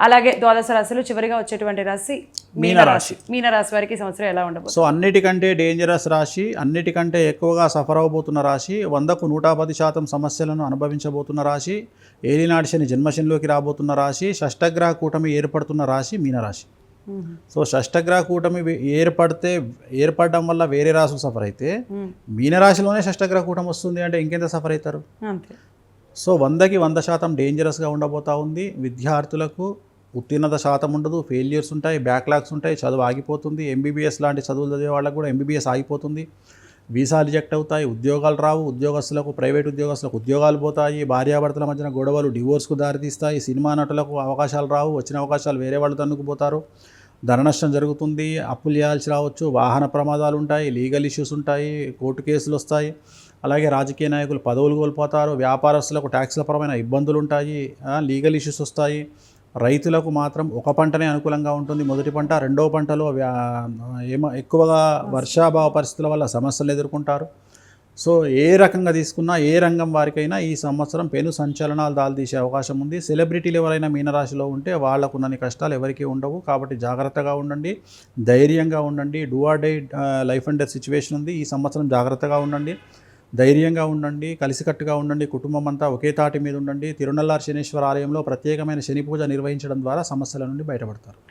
అలాగే ద్వాదశ రాశిలో చివరిగా వచ్చేటువంటి రాశి మీనరాశి. మీనరాశి వారికి సంవత్సరం ఎలా ఉండబోతుంది సో అన్నిటికంటే డేంజరస్ రాశి అన్నిటికంటే ఎక్కువగా సఫర్ అవబోతున్న రాశి వందకు నూట పది శాతం సమస్యలను అనుభవించబోతున్న రాశి ఏలినాటి శని జన్మశనిలోకి రాబోతున్న రాశి షష్టగ్రహ కూటమి ఏర్పడుతున్న రాశి మీనరాశి. సో షష్టగ్రహ కూటమి ఏర్పడితే ఏర్పడడం వల్ల వేరే రాశులు సఫర్ అయితే. మీనరాశిలోనే షష్టగ్రహ కూటమి వస్తుంది అంటే ఇంకెంత సఫర్ అవుతారు సో వందకి వంద శాతం డేంజరస్గా ఉండబోతా ఉంది విద్యార్థులకు ఉత్తీర్ణత శాతం ఉండదు ఫెయిల్యూర్స్ ఉంటాయి బ్యాక్లాగ్స్ ఉంటాయి చదువు ఆగిపోతుంది. ఎంబీబీఎస్ లాంటి చదువులు చదివే వాళ్ళకు కూడా ఎంబీబీఎస్ ఆగిపోతుంది. వీసా రిజెక్ట్ అవుతాయి ఉద్యోగాలు రావు ఉద్యోగస్తులకు ప్రైవేట్ ఉద్యోగస్తులకు ఉద్యోగాలు పోతాయి భార్యాభర్తల మధ్యన గొడవలు డివోర్స్కు దారితీస్తాయి సినిమా నటులకు అవకాశాలు రావు వచ్చిన అవకాశాలు వేరే వాళ్ళు తన్నుకుపోతారు. ధన నష్టం జరుగుతుంది అప్పులు చేయాల్సి రావచ్చు వాహన ప్రమాదాలు ఉంటాయి లీగల్ ఇష్యూస్ ఉంటాయి కోర్టు కేసులు వస్తాయి. అలాగే రాజకీయ నాయకులు పదవులు కోల్పోతారు వ్యాపారస్తులకు ట్యాక్స్ల పరమైన ఇబ్బందులు ఉంటాయి లీగల్ ఇష్యూస్ వస్తాయి. రైతులకు మాత్రం ఒక పంటనే అనుకూలంగా ఉంటుంది. మొదటి పంట రెండో పంటలో ఏమో ఎక్కువగా వర్షాభావ పరిస్థితుల వల్ల సమస్యలు ఎదుర్కొంటారు. సో ఏ రకంగా తీసుకున్నా ఏ రంగం వారికైనా ఈ సంవత్సరం పెను సంచలనాలు దాల్తీసే అవకాశం ఉంది. సెలబ్రిటీలు ఎవరైనా మీనరాశిలో ఉంటే వాళ్ళకున్నన్ని కష్టాలు ఎవరికీ ఉండవు. కాబట్టి జాగ్రత్తగా ఉండండి. ధైర్యంగా ఉండండి. Do or die life and death situation ఉంది. ఈ సంవత్సరం జాగ్రత్తగా ఉండండి. ధైర్యంగా ఉండండి కలిసికట్టుగా ఉండండి కుటుంబం అంతా ఒకే తాటి మీద ఉండండి. తిరునల్లార్ శనీశ్వర ఆలయంలో ప్రత్యేకమైన శని పూజ నిర్వహించడం ద్వారా సమస్యల నుండి బయటపడతారు.